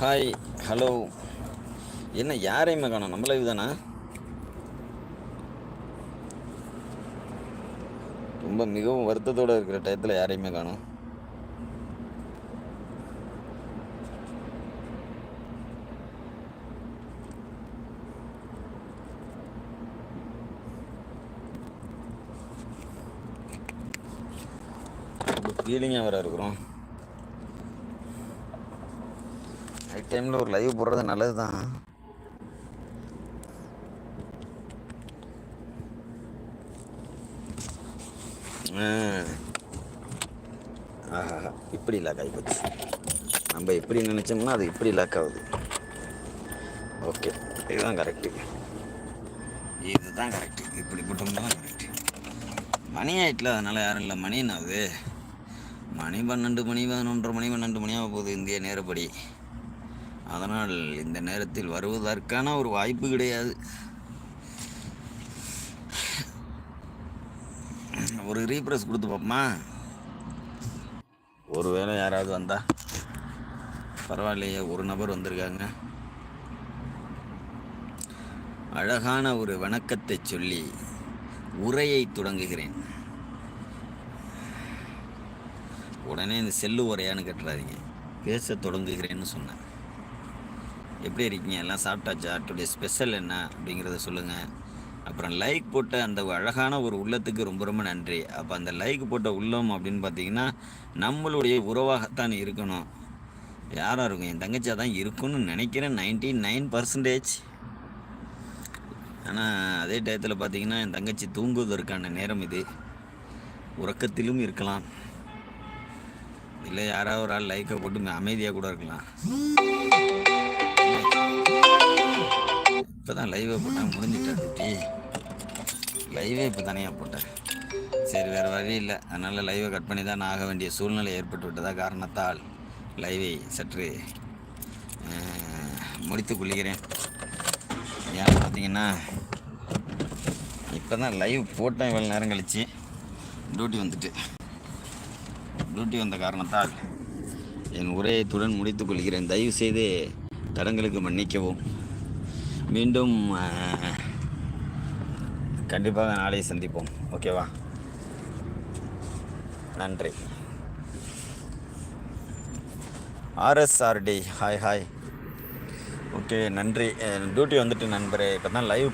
Hi hello என்ன யாரையுமே காணும்? நம்ம லைவ் தானா? ரொம்ப மிகவும் வருத்தத்தோடு இருக்கிற டயத்தில் யாரையுமே காணும்? ஃபீலிங்காக வர இருக்கிறோம். நைட் டைமில் ஒரு லைவ் போடுறது நல்லது தான் ஆஹா இப்படி லாக் ஆகிப்போச்சு நம்ம எப்படி நினச்சோம்னா அது இப்படி லாக் ஆகுது. ஓகே இதுதான் கரெக்டு இதுதான் கரெக்டு இப்படி போட்டோம்னா தான் கரெக்டு மணி ஆகிட்டில் அதனால் யாரும் இல்லை. மணி என்ன ஆகுது மணி பன்னெண்டு மணி பதினொன்றரை மணி பன்னெண்டு மணி ஆக போகுது இந்திய நேரப்படி. அதனால் இந்த நேரத்தில் வருவதற்கான ஒரு வாய்ப்பு கிடையாது. ஒரு ரீப்ரெஸ் கொடுத்து பார்ப்போமா? ஒருவேளை யாராவது வந்தா? பரவாயில்லையே ஒரு நபர் வந்திருக்காங்க. அழகான ஒரு வணக்கத்தை சொல்லி உரையை தொடங்குகிறேன். உடனே இந்த செல்லு உரையான்னு கட்டுறாதீங்க. பேச தொடங்குகிறேன்னு சொன்னேன். எப்படி இருக்கீங்க? எல்லாம் சாப்பிட்டாச்சா? டுடே ஸ்பெஷல் என்ன? அப்படிங்கிறத சொல்லுங்கள் அப்புறம் லைக் போட்ட அந்த அழகான ஒரு உள்ளத்துக்கு ரொம்ப ரொம்ப நன்றி. அப்போ அந்த லைக் போட்ட உள்ளம் அப்படின்னு பார்த்தீங்கன்னா நம்மளுடைய உறவாகத்தான் இருக்கணும். யாராக இருக்கும்? என் தங்கச்சியாக தான் இருக்கும்னு நினைக்கிறேன். Ninety nine percentage. ஆனால் அதே டயத்தில் பார்த்தீங்கன்னா என் தங்கச்சி தூங்குவதற்கான நேரம் இது. உறக்கத்திலும் இருக்கலாம். இல்லை யாராவது ஒரு ஆள் லைக்கை போட்டு அமைதியாக கூட இருக்கலாம். இப்போ தான் லைவை போட்டேன் முடிஞ்சிட்டேன் குட்டி. லைவே இப்போ தனியாக போட்டேன். சரி வேறு வழி இல்லை. அதனால் லைவை கட் பண்ணி தான் நான் ஆக வேண்டிய சூழ்நிலை ஏற்பட்டு விட்டதா காரணத்தால் லைவை சற்று முடித்து கொள்கிறேன். ஏன்னு பார்த்தீங்கன்னா இப்போ தான் லைவ் போட்டேன் இவ்வளோ நேரம் கழிச்சு. டியூட்டி வந்துட்டு. டியூட்டி வந்த காரணத்தால் என் உரையத்துடன் முடித்துக் கொள்கிறேன். தயவுசெய்து தடங்களுக்கு மன்னிக்கவும். மீண்டும் கண்டிப்பாக நாளை சந்திப்போம். ஓகேவா? நன்றி. ஆர்எஸ்ஆர்டி ஹாய் ஹாய். ஓகே நன்றி. டியூட்டி வந்துட்டு நண்பரே இப்போ தான் லைவ்